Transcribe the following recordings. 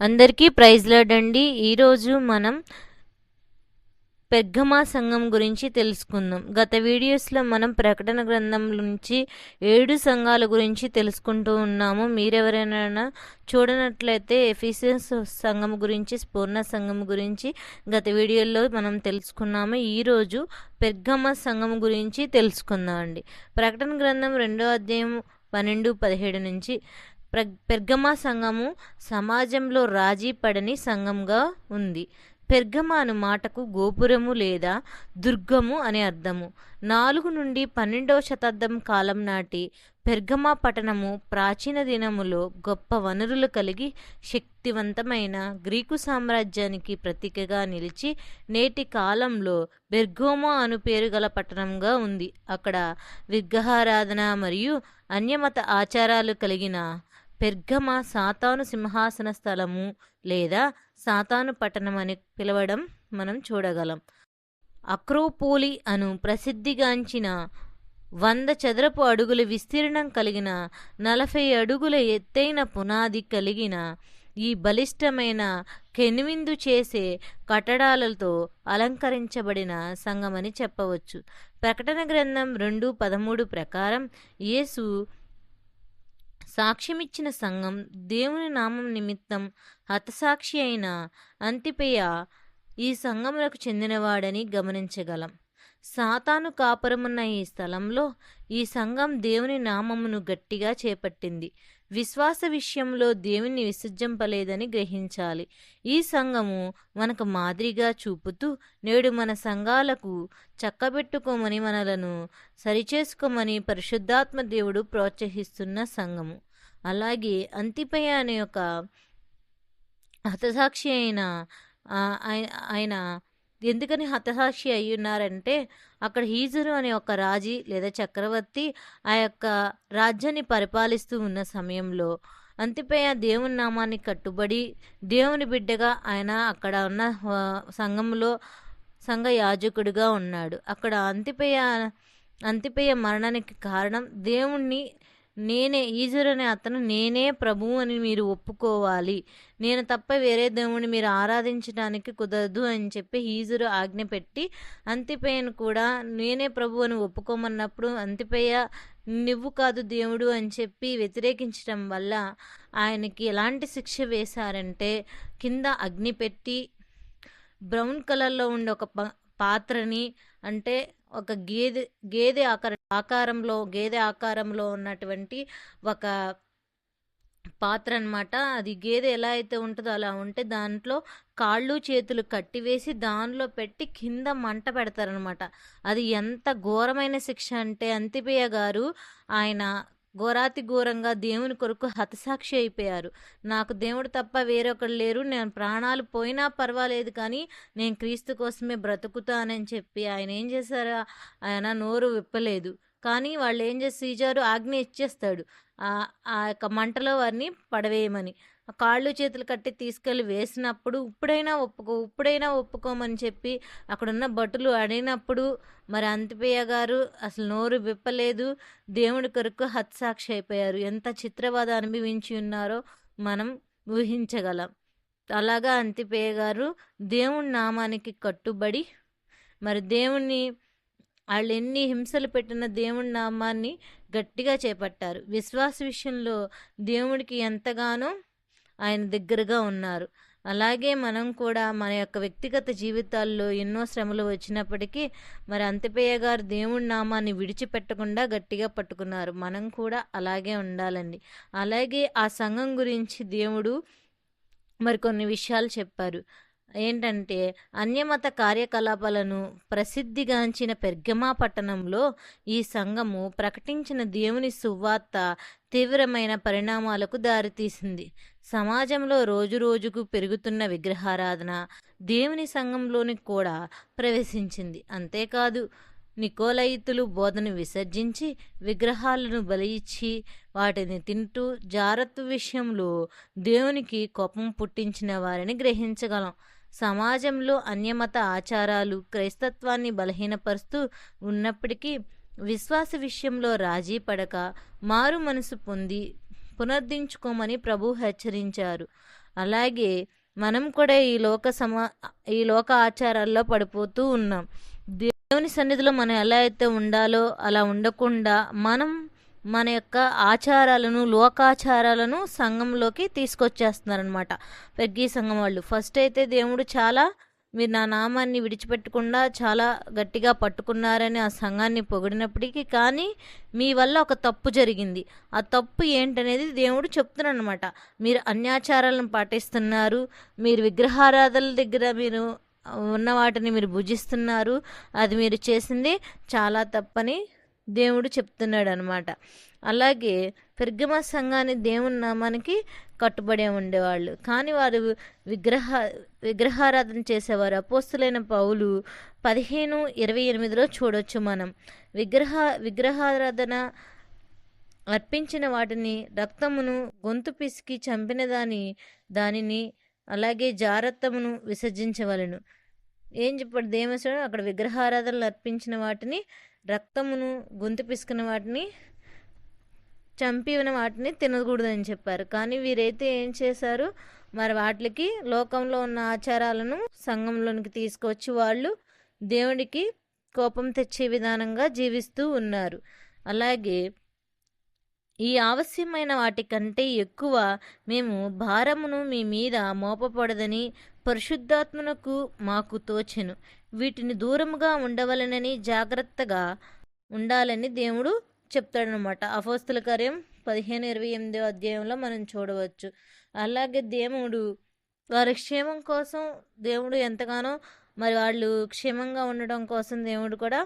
అందరికీ praise lord ఈరోజు మనం పెగ్గమా సంఘం గురించి తెలుసుకుందాం. గత వీడియోస్లో మనం ప్రకటన గ్రంథం నుంచి ఏడు సంఘాల గురించి తెలుసుకుంటూ ఉన్నాము. మీరెవరైనా చూడనట్లయితే ఎఫిసియన్స్ సంఘం గురించి స్పూర్ణ సంఘం గురించి గత వీడియోలో మనం తెలుసుకున్నాము. ఈరోజు పెగ్గమ సంఘం గురించి తెలుసుకుందాం అండి ప్రకటన గ్రంథం రెండో అధ్యాయం పన్నెండు పదిహేడు నుంచి ప్ర పెర్గమా సంఘము సమాజంలో రాజీ పడని సంఘంగా ఉంది. పెర్గమా అను మాటకు గోపురము లేదా దుర్గము అనే అర్థము. నాలుగు నుండి పన్నెండవ శతాబ్దం కాలం నాటి పెర్గమా పట్టణము ప్రాచీన దినములో గొప్ప వనరులు కలిగి శక్తివంతమైన గ్రీకు సామ్రాజ్యానికి ప్రతీకగా నిలిచి నేటి కాలంలో బెర్గోమా అను పేరు గల పట్టణంగా ఉంది. అక్కడ విగ్రహారాధన మరియు అన్యమత ఆచారాలు కలిగిన పెర్గమ సాతాను సింహాసన స్థలము లేదా సాతాను పట్టణం అని పిలవడం మనం చూడగలం. అక్రోపోలి అను ప్రసిద్ధిగాంచిన వంద చదరపు అడుగుల విస్తీర్ణం కలిగిన నలభై అడుగుల ఎత్తైన పునాది కలిగిన ఈ బలిష్టమైన కెనువిందు చేసే కట్టడాలతో అలంకరించబడిన సంఘమని చెప్పవచ్చు. ప్రకటన గ్రంథం రెండు పదమూడు ప్రకారం యేసు సాక్ష్యమిచ్చిన సంఘం దేవుని నామం నిమిత్తం హతసాక్షి అయిన అంతిపేయ ఈ సంఘములకు చెందినవాడని గమనించగలం. సాతాను కాపురమున్న ఈ స్థలంలో ఈ సంఘం దేవుని నామమును గట్టిగా చేపట్టింది. విశ్వాస విషయంలో దేవుని విసర్జింపలేదని గ్రహించాలి. ఈ సంఘము మనకు మాదిరిగా చూపుతూ నేడు మన సంఘాలకు చక్కబెట్టుకోమని మనలను సరిచేసుకోమని పరిశుద్ధాత్మ దేవుడు ప్రోత్సహిస్తున్న సంఘము. అలాగే అంతిపయ అనే ఒక హతసాక్షి అయిన ఆయన ఎందుకని హతసాక్షి అయ్యున్నారంటే అక్కడ హీజరు అనే ఒక రాజీ లేదా చక్రవర్తి ఆ యొక్క రాజ్యాన్ని పరిపాలిస్తూ ఉన్న సమయంలో అంతిపేయ దేవుని నామాన్ని కట్టుబడి దేవుని బిడ్డగా ఆయన అక్కడ ఉన్న సంఘంలో సంఘ యాజకుడిగా ఉన్నాడు. అక్కడ అంతిపేయ అంతిపేయ మరణానికి కారణం దేవుణ్ణి నేనే ఈజరు అనే అతను నేనే ప్రభువు అని మీరు ఒప్పుకోవాలి. నేను తప్ప వేరే దేవుని మీరు ఆరాధించడానికి కుదరదు అని చెప్పి ఈజరు ఆజ్ఞ పెట్టి అంతిపేయను కూడా నేనే ప్రభు అని ఒప్పుకోమన్నప్పుడు అంతిపేయ నువ్వు కాదు దేవుడు అని చెప్పి వ్యతిరేకించడం వల్ల ఆయనకి ఎలాంటి శిక్ష వేశారంటే కింద అగ్ని పెట్టి బ్రౌన్ కలర్లో ఉండే ఒక పాత్రని అంటే ఒక గేదె గేదె ఆకార ఆకారంలో గేదె ఆకారంలో ఉన్నటువంటి ఒక పాత్ర అనమాట అది గేదె ఎలా అయితే ఉంటుందో అలా ఉంటే దాంట్లో కాళ్ళు చేతులు కట్టివేసి దానిలో పెట్టి కింద మంట పెడతారనమాట. అది ఎంత ఘోరమైన శిక్ష అంటే అంతిపేయ గారు ఆయన ఘోరాతి ఘోరంగా దేవుని కొరకు హతసాక్షి అయిపోయారు. నాకు దేవుడు తప్ప వేరొకరు లేరు. నేను ప్రాణాలు పోయినా పర్వాలేదు కానీ నేను క్రీస్తు కోసమే బ్రతుకుతానని చెప్పి ఆయన ఏం చేశారు? ఆయన నోరు విప్పలేదు. కానీ వాళ్ళు ఏం చేసి సీజారు ఆజ్ఞ ఇచ్చేస్తాడు. ఆ యొక్క మంటలో వారిని పడవేయమని. కాళ్ళు చేతులు కట్టి తీసుకెళ్ళి వేసినప్పుడు ఇప్పుడైనా ఒప్పుకో ఇప్పుడైనా ఒప్పుకోమని చెప్పి అక్కడున్న భటులు అడిగినప్పుడు మరి అంతిపేయ గారు అసలు నోరు విప్పలేదు. దేవుడి కొరకు హత్సాక్షి అయిపోయారు. ఎంత చిత్రవాద అనుభవించి ఉన్నారో మనం ఊహించగలం. అలాగా అంతిపేయ గారు దేవుడి నామానికి కట్టుబడి మరి దేవుణ్ణి వాళ్ళు ఎన్ని హింసలు పెట్టిన దేవుడి నామాన్ని గట్టిగా చేపట్టారు. విశ్వాస విషయంలో దేవుడికి ఎంతగానో ఆయన దగ్గరగా ఉన్నారు. అలాగే మనం కూడా మన యొక్క వ్యక్తిగత జీవితాల్లో ఎన్నో శ్రమలు వచ్చినప్పటికీ మరి అంతపేయ గారు దేవుడి నామాన్ని విడిచిపెట్టకుండా గట్టిగా పట్టుకున్నారు. మనం కూడా అలాగే ఉండాలండి. అలాగే ఆ సంఘం గురించి దేవుడు మరికొన్ని విషయాలు చెప్పారు. ఏంటంటే అన్యమత కార్యకలాపాలను ప్రసిద్ధిగాంచిన పెర్గమా పట్టణంలో ఈ సంఘము ప్రకటించిన దేవుని సువార్త తీవ్రమైన పరిణామాలకు దారితీసింది. సమాజంలో రోజురోజుకు పెరుగుతున్న విగ్రహారాధన దేవుని సంఘంలోని కూడా ప్రవేశించింది. అంతేకాదు నికోలయితులు బోధను విసర్జించి విగ్రహాలను బలియిచ్చి వాటిని తింటూ జారత్వ విషయంలో దేవునికి కోపం పుట్టించిన వారిని గ్రహించగలం. సమాజంలో అన్యమత ఆచారాలు క్రైస్తత్వాన్ని బలహీనపరుస్తూ ఉన్నప్పటికీ విశ్వాస విషయంలో రాజీ పడక మారు మనసు పొంది పునర్దించుకోమని ప్రభు హెచ్చరించారు. అలాగే మనం కూడా ఈ లోక సమా ఈ లోక ఆచారాల్లో పడిపోతూ ఉన్నాం. దేవుని సన్నిధిలో మనం ఎలా అయితే ఉండాలో అలా ఉండకుండా మనం మన యొక్క ఆచారాలను లోకాచారాలను సంఘంలోకి తీసుకొచ్చేస్తున్నారనమాట పెగ్గి సంఘం వాళ్ళు. ఫస్ట్ అయితే దేవుడు చాలా మీరు నా నామాన్ని విడిచిపెట్టకుండా చాలా గట్టిగా పట్టుకున్నారని ఆ సంఘాన్ని పొగిడినప్పటికీ కానీ మీ వల్ల ఒక తప్పు జరిగింది. ఆ తప్పు ఏంటనేది దేవుడు చెప్తున్నాడు అనమాట మీరు అన్యాచారాలను పాటిస్తున్నారు. మీరు విగ్రహారాధనల దగ్గర మీరు ఉన్న వాటిని మీరు భుజిస్తున్నారు. అది మీరు చేసింది చాలా తప్పని దేవుడు చెప్తున్నాడు అనమాట అలాగే పెర్గమ సంఘాన్ని దేవుని నామానికి కట్టుబడి ఉండేవాళ్ళు. కానీ వారు విగ్రహ విగ్రహారాధన చేసేవారు. అపోస్తులైన పౌలు పదిహేను ఇరవై ఎనిమిదిలో చూడొచ్చు మనం. విగ్రహ విగ్రహారాధన అర్పించిన వాటిని రక్తమును గొంతు పిసికి చంపిన దాని దానిని అలాగే జారత్వమును విసర్జించవలను. ఏం చెప్పాడు? దేవేశ్వరుడు అక్కడ విగ్రహారాధనలు అర్పించిన వాటిని రక్తమును గొంతు పిసుకున్న వాటిని చంపిన వాటిని తినకూడదని చెప్పారు. కానీ వీరైతే ఏం చేశారు? మరి వాటికి లోకంలో ఉన్న ఆచారాలను సంఘంలోనికి తీసుకొచ్చి వాళ్ళు దేవుడికి కోపం తెచ్చే విధానంగా జీవిస్తూ ఉన్నారు. అలాగే ఈ ఆవశ్యమైన వాటికంటే ఎక్కువ మేము భారమును మీ మీద మోపపడదని పరిశుద్ధాత్మనకు మాకు తోచెను. వీటిని దూరముగా ఉండవలనని జాగ్రత్తగా ఉండాలని దేవుడు చెప్తాడనమాట అపోస్తుల కార్యం పదిహేను ఇరవై ఎనిమిదో అధ్యాయంలో మనం చూడవచ్చు. అలాగే దేవుడు వారి క్షేమం కోసం దేవుడు ఎంతగానో మరి వాళ్ళు క్షేమంగా ఉండడం కోసం దేవుడు కూడా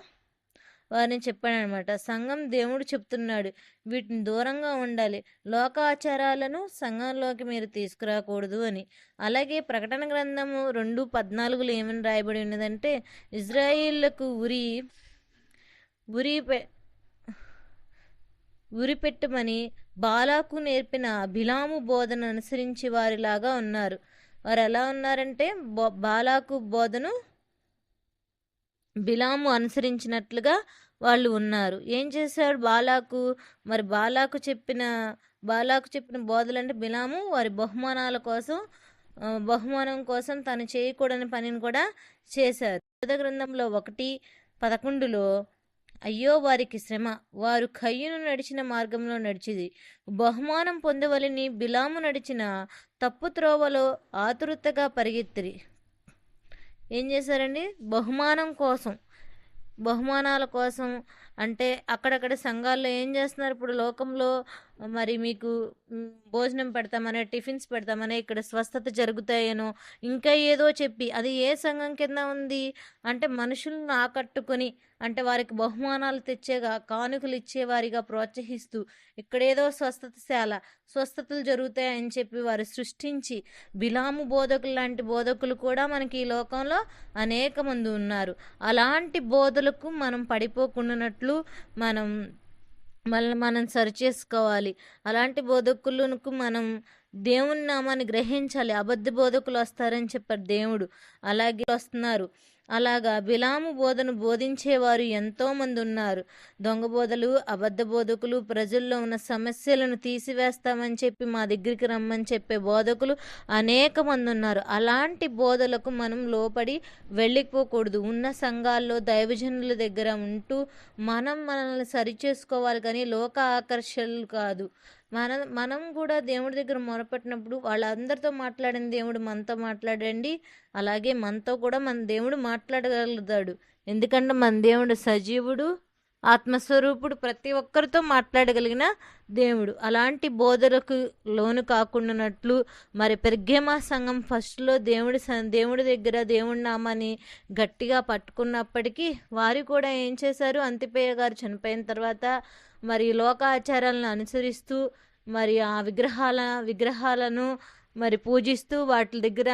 వారిని చెప్పాడనమాట. సంఘం దేవుడు చెప్తున్నాడు వీటిని దూరంగా ఉండాలి. లోక ఆచారాలను సంఘంలోకి మీరు తీసుకురాకూడదు అని. అలాగే ప్రకటన గ్రంథము రెండు పద్నాలుగులో ఏమని రాయబడి ఉన్నదంటే ఇజ్రాయిళ్ళకు ఉరి ఉరి పె ఉరి పెట్టమని బాలాకు నేర్పిన అభిలాము బోధన అనుసరించి వారిలాగా ఉన్నారు. వారు ఎలా ఉన్నారంటే బాలాకు బోధను బిలాము అనుసరించినట్లుగా వాళ్ళు ఉన్నారు. ఏం చేశాడు బాలాకు? మరి బాలాకు చెప్పిన బాలాకు చెప్పిన బోధలంటే బిలాము వారి బహుమానాల కోసం బహుమానం కోసం తను చేయకూడని పనిని కూడా చేశారు. గ్రంథంలో ఒకటి పదకొండులో అయ్యో వారికి శ్రమ వారు కయ్యును నడిచిన మార్గంలో నడిచిది. బహుమానం పొందవలని బిలాము నడిచిన తప్పు త్రోవలో ఆతురుతగా పరిగెత్తిరి. ఏం చేశారండి? బహుమానం కోసం బహుమానాల కోసం అంటే అక్కడక్కడ సంఘాల్లో ఏం చేస్తున్నారు? ఇప్పుడు లోకంలో మరి మీకు భోజనం పెడతామనే టిఫిన్స్ పెడతామనే ఇక్కడ స్వస్థత జరుగుతాయేనో ఇంకా ఏదో చెప్పి అది ఏ సంఘం కింద ఉంది? అంటే మనుషులను ఆకట్టుకొని అంటే వారికి బహుమానాలు తెచ్చేగా కానుకలు ఇచ్చేవారిగా ప్రోత్సహిస్తూ ఇక్కడేదో స్వస్థతశాల స్వస్థతలు జరుగుతాయని చెప్పి వారు సృష్టించి బిలాము బోధకులు లాంటి బోధకులు కూడా మనకి ఈ లోకంలో అనేక మంది ఉన్నారు. అలాంటి బోధలకు మనం పడిపోకుండా పడిపోకుండానట్లు మనం మళ్ళీ మనం సరి చేసుకోవాలి. అలాంటి బోధకులకు మనం దేవుని నామాన్ని గ్రహించాలి. అబద్ధ బోధకులు వస్తారని చెప్పారు దేవుడు. అలాగే వస్తున్నారు. అలాగా బిలాము బోధను బోధించేవారు ఎంతోమంది ఉన్నారు దొంగ బోధలు అబద్ధ బోధకులు ప్రజల్లో ఉన్న సమస్యలను తీసివేస్తామని చెప్పి మా దగ్గరికి రమ్మని చెప్పే బోధకులు అనేక మంది ఉన్నారు అలాంటి బోధలకు మనం లోపడి వెళ్ళిపోకూడదు. ఉన్న సంఘాల్లో దైవజనుల దగ్గర ఉంటూ మనం మనల్ని సరిచేసుకోవాలి కానీ లోక ఆకర్షణలు కాదు. మన మనం కూడా దేవుడి దగ్గర మొరపెట్టినప్పుడు వాళ్ళందరితో మాట్లాడిన దేవుడు మనతో మాట్లాడండి. అలాగే మనతో కూడా మన దేవుడు మాట్లాడగలుగుతాడు. ఎందుకంటే మన దేవుడు సజీవుడు ఆత్మస్వరూపుడు ప్రతి ఒక్కరితో మాట్లాడగలిగిన దేవుడు. అలాంటి బోధలకు లోను కాకుండానట్లు మరి పెర్గేమా సంఘం ఫస్ట్లో దేవుడి దేవుడి దగ్గర దేవుడి నామాన్ని గట్టిగా పట్టుకున్నప్పటికీ వారు కూడా ఏం చేశారు? అంతిపేయ గారు చనిపోయిన తర్వాత మరి లోకాచారాలను అనుసరిస్తూ మరి ఆ విగ్రహాల విగ్రహాలను మరి పూజిస్తూ వాటి దగ్గర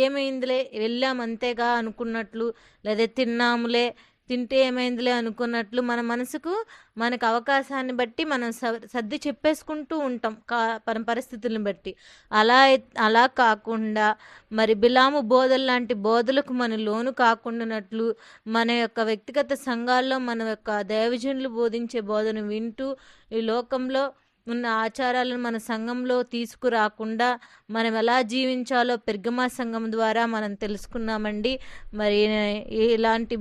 ఏమైందిలే? వెళ్ళాం అంతేగా అనుకున్నట్లు లేదా తిన్నాములే? తింటే ఏమైందిలే అనుకున్నట్లు మన మనసుకు మనకు అవకాశాన్ని బట్టి మనం సర్ది చెప్పేసుకుంటూ ఉంటాం కా మన పరిస్థితులను బట్టి. అలా అలా కాకుండా మరి బిలాము బోధలు లాంటి బోధలకు మన లోను కాకుండానట్లు మన యొక్క వ్యక్తిగత సంఘాల్లో మన యొక్క దైవజనులు బోధించే బోధను వింటూ ఈ లోకంలో ఉన్న ఆచారాలను మన సంఘంలో తీసుకురాకుండా మనం ఎలా జీవించాలో పెర్గమా సంఘం ద్వారా మనం తెలుసుకున్నామండి. మరి ఇలాంటి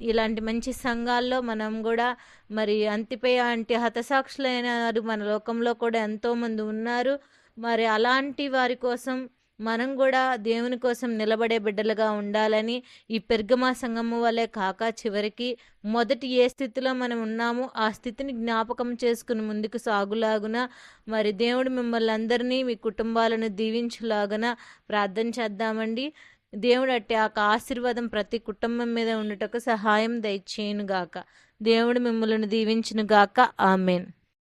ఇలాంటి మంచి సంఘాల్లో మనం కూడా మరి అంతిపై అంటే హతసాక్షులైన మన లోకంలో కూడా ఎంతోమంది ఉన్నారు. మరి అలాంటి వారి కోసం మనం కూడా దేవుని కోసం నిలబడే బిడ్డలుగా ఉండాలని ఈ పెర్గమా సంఘము వలె కాక చివరికి మొదటి ఏ స్థితిలో మనం ఉన్నామో ఆ స్థితిని జ్ఞాపకం చేసుకుని ముందుకు సాగులాగున మరి దేవుడు మిమ్మల్ని అందరినీ మీ కుటుంబాలను దీవించులాగున ప్రార్థన చేద్దామండి. దేవుడు అట్టి ఆ ఆశీర్వాదం ప్రతి కుటుంబం మీద ఉండుటకు సహాయం దయచేయునుగాక. దేవుడు మిమ్మల్ని దీవించునుగాక. ఆమెన్.